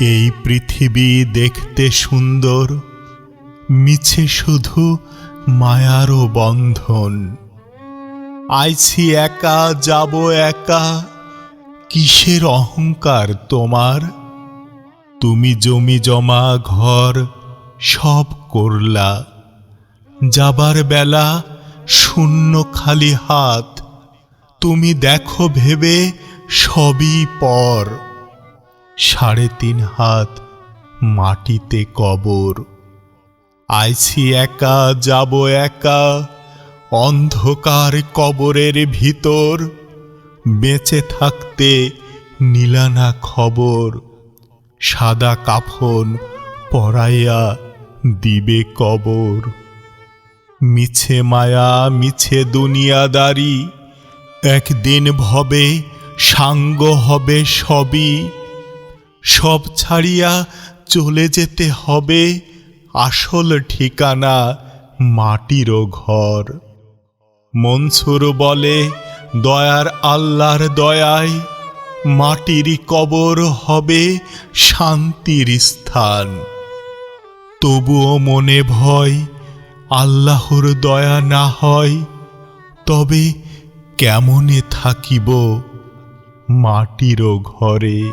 এই পৃথিবী দেখতে সুন্দর, মিছে শুধু মায়ারও বন্ধন। আইছি একা, যাব একা, কিসের অহংকার তোমার? তুমি জমি জমা, ঘর সব করলা, যাবার বেলা শূন্য খালি হাত। তুমি দেখো ভেবে সবই পর। সাড়ে তিন হাত মাটিতে কবর। আইছি একা, যাব একা, অন্ধকার কবরের ভিতর, বেঁচে থাকতে নীলানা খবর, সাদা কাফন পরাইয়া দিবে কবর। মিছে মায়া, মিছে দুনিয়াদারি, একদিন ভবে, সাঙ্গ হবে সবই। সব ছাড়িয়া চলে যেতে হবে। আসল ঠিকানা মাটিরও ঘর। মনসুর বলে, দয়ার আল্লাহর দয়ায় মাটির কবর হবে শান্তির স্থান। তবুও মনে ভয়, আল্লাহর দয়া না হয়, তবে কেমনে থাকিব মাটিরও ঘরে?